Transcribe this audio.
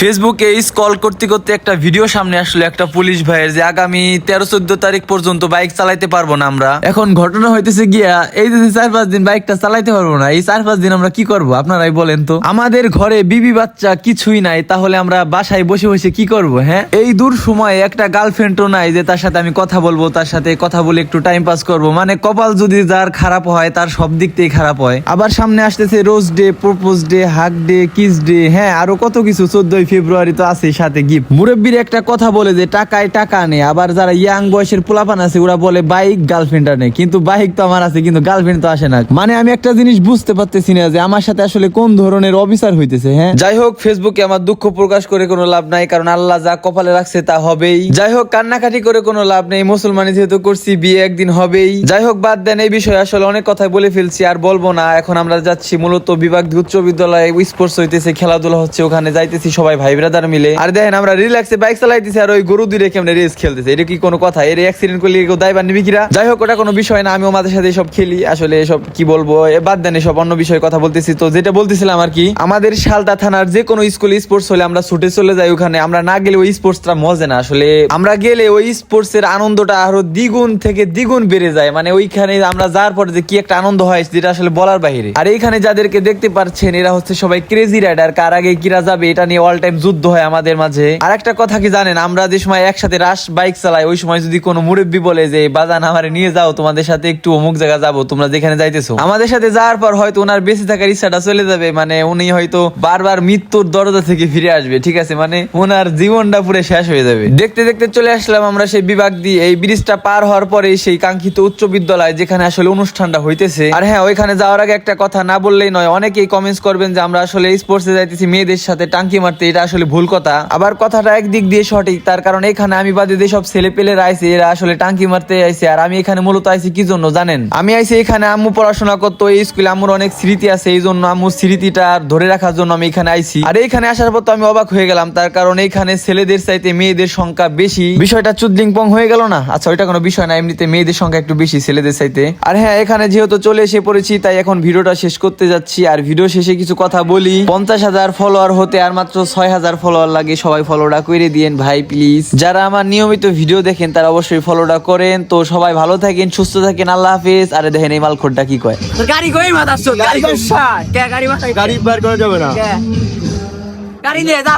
ফেসবুকে স্কল করতে করতে একটা ভিডিও সামনে আসলো একটা পুলিশ ভাইয়ের যে আগামী তেরো চোদ্দ তারিখ পর্যন্ত বাইক চালাইতে পারব না আমরা। এখন ঘটনা হইতেছে গিয়া, এই যে চার পাঁচ দিন বাইকটা চালাইতে পারব না, এই চার পাঁচ দিন আমরা কি করব? আপনারাই বলেন তো। আমাদের ঘরে বিবি বাচ্চা কিছুই নাই, তাহলে আমরা বাসায় বসে বসে কি করব হ্যাঁ? এই দূর সময়ে একটা গার্লফ্রেন্ডও নাই যে তার সাথে আমি কথা বলব, তার সাথে কথা বলে একটু টাইম পাস করব। মানে কপাল যদি যার খারাপ হয়, তার সব দিক থেকে খারাপ হয়। আবার সামনে আসতেছে rose day, propose day hug day, kiss day হ্যাঁ আরও কত কিছু, চোদ্দই ফেব্রুয়ারি তো আছে সাথে গিফট মুরব্বীর একটা কথা বলে যে, টাকায় টাকা নেই। আবার যারা ইয়াং বয়সের পোলাপান আছে, ওরা বলে বাইক গার্লফ্রেন্ড নেই। কিন্তু বাইক তো আমার আছে, কিন্তু গার্লফ্রেন্ড তো আসে না। মানে আমি একটা জিনিস বুঝতে পারতেছি না যে, আমার সাথে আসলে কোন ধরনের অফিসার হইতেছে হ্যাঁ? যাই হোক ফেসবুকে আমার দুঃখ প্রকাশ করে কোনো লাভ নাই, কারণ আল্লাহ যা কপালে রাখছে তা হবেই। যাই হোক, কান্নাকাটি করে কোনো লাভ নেই। মুসলমানি যেহেতু করছি, বিয়ে একদিন হবেই। যাই হোক, বাদ দেন, এই বিষয়ে আসলে অনেক কথাই বলে ফেলছি, আর বলব না। এখন আমরা যাচ্ছি মূলত বিভাগ উচ্চ বিদ্যালয়ে, স্পোর্টস হইতেছে, খেলাধুলা হচ্ছে, ওখানে যাইতেছি সবাই ভাই ব্রাদার মিলে। আর দেখেন আমরা রিল্যাক্সে বাইক চালাইতেছি আর ওই গরু দুই রেখে আমরা রেস খেলতেছি। এটা কি কোনো কথা? এর অ্যাক্সিডেন্ট করলে কেউ দায়বার নিবি কিরা? যাই হোক, ওটা কোনো বিষয় না আমি আমাদের সাথে সব খেলি। আসলে সব কি বলব? এ বাদ দেন সব অন্য বিষয়ে কথা বলতেছি। তো যেটা বলতেছিলাম আর কি, আমাদের শালদা থানার যে কোনো স্কুল স্পোর্টস হলে আমরা ছুটে চলে যাই ওখানে। আমরা না গেলে ওই স্পোর্টসটা মজে না। আসলে আমরা গেলে ওই স্পোর্টস এর আনন্দটা আরও দ্বিগুণ থেকে দ্বিগুণ বেড়ে যায়। মানে ওইখানে আমরা যাওয়ার পরে যে কি একটা আনন্দ হয়, যেটা আসলে বলার বাইরে আর এইখানে যাদেরকে দেখতে পাচ্ছেন এরা হচ্ছে সবাই ক্রেজি রাইডার কার আগে কিরা যাবে, এটা নিয়ে অল টাইম যুদ্ধ হয় আমাদের মাঝে। আর একটা কথা কি জানেন, আমরা যে সময় একসাথে রাশ বাইক চালাই, ওই সময় যদি কোনো মুরব্বী বলে যে, বাজান, আমারে নিয়ে যাও, তোমাদের সাথে একটু অমুক জায়গা যাব, তোমরা যেখানে যাইতেছো। আমাদের সাথে যাওয়ার পর হয়তো ওনার বেঁচে থাকার ইচ্ছাটা চলে যাবে মানে উনি হয়তো বারবার মৃত্যুর দরজা থেকে ফিরে আসবে, ঠিক আছে? মানে ওনার জীবনটা পুরো শেষ হয়ে যাবে। দেখতে দেখতে চলে আসলাম আমরা সেই বিভাগ দিয়ে। এই ব্রিজটা পার হওয়ার পরে সেই কাঙ্ক্ষিত উচ্চ বিদ্যালয় যেখানে আসলে অনুষ্ঠানটা হইতেছে। আর হ্যাঁ ওইখানে যাওয়ার আগে একটা কথা না বললেই নয়, অনেকেই কমেন্টস করবেন যে, আমরা আসলে স্পোর্টসে যাইতেছি, মেয়েদের সাথে টাঙ্কি মারতে এটা আসলে ভুল কথা। আবার কথাটা একদিক দিয়ে সঠিক, তার কারণ এখানে আমি বাদে যে সব ছেলে পেলেরা আইছে এরা আসলে টাঙ্কি মারতে আইছে আর আমি এখানে মূলত আইছি কি জন্য জানেন? আমি আইছি এখানে আম্মু পড়াশোনা করতো, এই স্কুলে আম্মুর অনেক স্মৃতি আছে, এই জন্য আম্মুর স্মৃতিটা ধরে রাখার জন্য আমি এখানে আইছি আর এইখানে আসার পর তো আমি অবাক হয়ে গেলাম, তার কারণ এইখানে ছেলেদের চাইতে মেয়েদের সংখ্যা বেশি। বিষয়টা চুদলিং পং হয়ে গেল না? আচ্ছা ওইটা কোনো বিষয় না, এমনিতে মেয়েদের সংখ্যা একটু বেশি ছেলেদের চাইতে। আর হ্যাঁ এখানে যেহেতু চলে এসে পড়েছি, তাই এখন ভিডিওটা শেষ করতে যাচ্ছি, আর ভিডিও শেষে কিছু কথা বলি। পঞ্চাশ হাজার ফলোয়ার হতে আর মাত্র ছয় হাজার ফলোয়ার লাগে সবাই ফলোটা করে দিয়েন ভাই প্লিজ যারা আমার নিয়মিত ভিডিও দেখেন তারা অবশ্যই ফলোটা করেন। তো সবাই ভালো থাকেন সুস্থ থাকেন আল্লাহ হাফিজ। আরে দেখেন এই মালখোরটা কি কয়? গাড়ি কই গাড়ি গাড়ি বার করা যাবে না। গাড়ি নিয়ে যা।